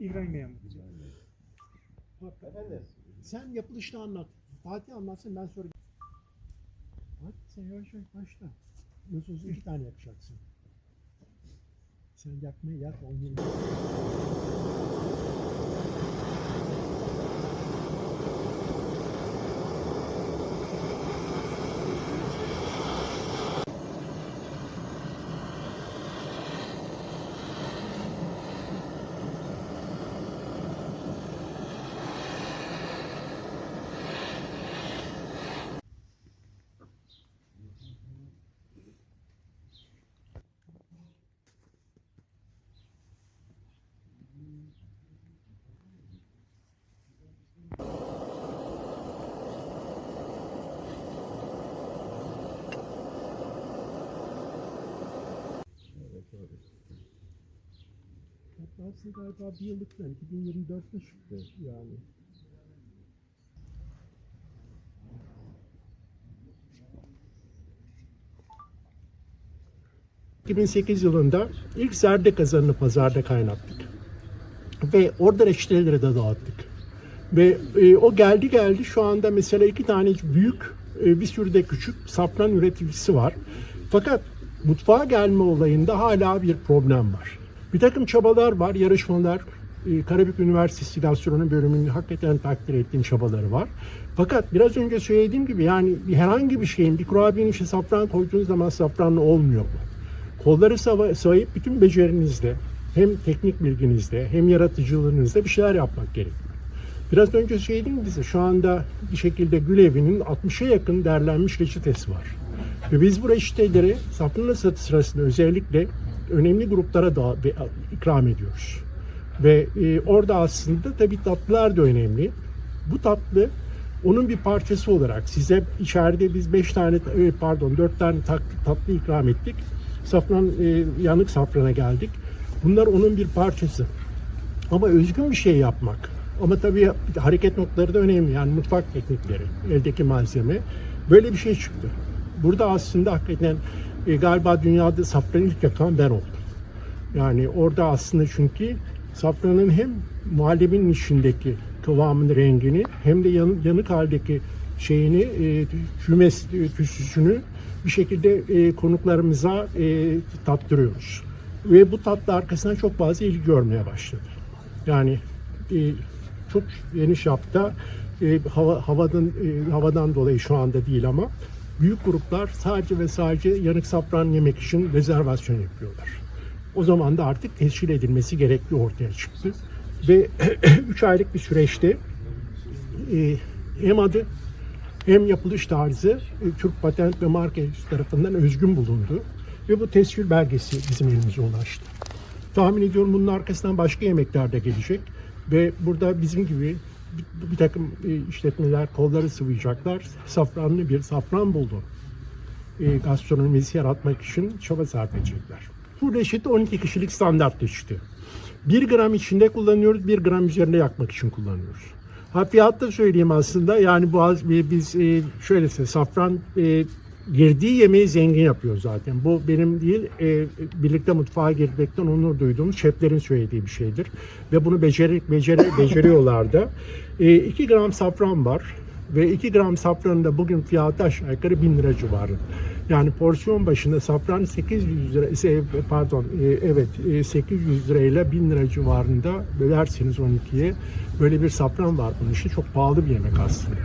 İbrahim Bey anlatacak. Efendim? Sen yapılışını anlat. Fatih anlatsın ben sonra. Hadi sen yavaş yavaş başla. Nasıl olsa iki tane yapacaksın. Sen yakmaya yak oynayalım. Hatta aslında galiba bir yıllık plan. 2024'te çıktı yani. ...2008 yılında ilk zerde kazanını pazarda kaynattık. Ve orada reçeteleri de dağıttık. Ve e, o geldi geldi şu anda mesela iki tane büyük e, bir sürü de küçük safran üreticisi var. Fakat mutfağa gelme olayında hala bir problem var. Bir takım çabalar var, yarışmalar. E, Karabük Üniversitesi Gastronomi bölümünün hakikaten takdir ettiğim çabaları var. Fakat biraz önce söylediğim gibi yani herhangi bir şeyin bir kurabiyenin içine safran koyduğunuz zaman safranlı olmuyor bu. Kolları sayıp bütün becerinizle hem teknik bilginizle hem yaratıcılığınızla bir şeyler yapmak gerekiyor. Biraz önce söyledim bize şu anda bir şekilde Gül Evi'nin 60'a yakın derlenmiş reçetesi var. Ve biz bu reçeteleri safranla satı sırasında özellikle önemli gruplara da ikram ediyoruz. Ve e, orada aslında tabii tatlılar da önemli. Bu tatlı onun bir parçası olarak size içeride biz 5 tane pardon 4 tane tat- tatlı ikram ettik. Safran e, yanık safrana geldik. Bunlar onun bir parçası. Ama özgün bir şey yapmak. Ama tabii hareket noktaları da önemli. Yani mutfak teknikleri, eldeki malzeme. Böyle bir şey çıktı. Burada aslında hakikaten e, galiba dünyada safranı ilk yapan ben oldum. Yani orada aslında çünkü safranın hem muhallebinin içindeki kıvamını, rengini hem de yan- yanık haldeki şeyini, e, kümes e, tüsüsünü bir şekilde e, konuklarımıza e, tattırıyoruz. Ve bu tatlı arkasından çok fazla ilgi görmeye başladı. Yani e, çok geniş yapta e, hava, havadan e, havadan dolayı şu anda değil ama büyük gruplar sadece ve sadece yanık safran yemek için rezervasyon yapıyorlar. O zaman da artık tescil edilmesi gerekli ortaya çıktı. Ve 3 aylık bir süreçte e, hem adı hem yapılış tarzı e, Türk Patent ve Marka tarafından özgün bulundu. Ve bu tescil belgesi bizim elimize ulaştı. Tahmin ediyorum bunun arkasından başka yemekler de gelecek. Ve burada bizim gibi bir, bir takım e, işletmeler kolları sıvayacaklar. Safranlı bir safran buldu. E, gastronomisi yaratmak için çaba sarf edecekler. Bu reçete 12 kişilik standart reçete. 1 gram içinde kullanıyoruz, 1 gram üzerinde yakmak için kullanıyoruz. Ha fiyatta söyleyeyim aslında yani bu az- biz e, şöyle safran e, girdiği yemeği zengin yapıyor zaten. Bu benim değil e, birlikte mutfağa girmekten onur duyduğumuz şeflerin söylediği bir şeydir. Ve bunu beceri, beceri, beceriyorlar da. 2 gram safran var ve 2 gram safranın da bugün fiyatı aşağı yukarı 1000 lira civarı. Yani porsiyon başında safran 800 lira, ise- pardon e, evet e, 800 lirayla 1000 lira civarında bölerseniz 12'ye böyle bir safran var bunun için çok pahalı bir yemek aslında.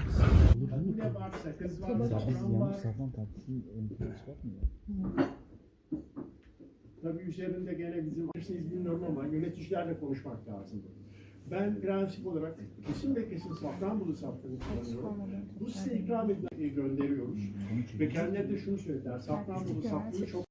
Var. yanlış safran tatlısını ön plana çıkartmıyor. Tabii üzerinde gene bizim bilirsiniz bilmiyorum ama yöneticilerle konuşmak lazım. Ben prensip olarak kesin ve kesin Safranbolu safranı kullanıyorum. Bu size ikram edilen gönderiyoruz. Ve kendileri de şunu söylediler. Safranbolu safranı çok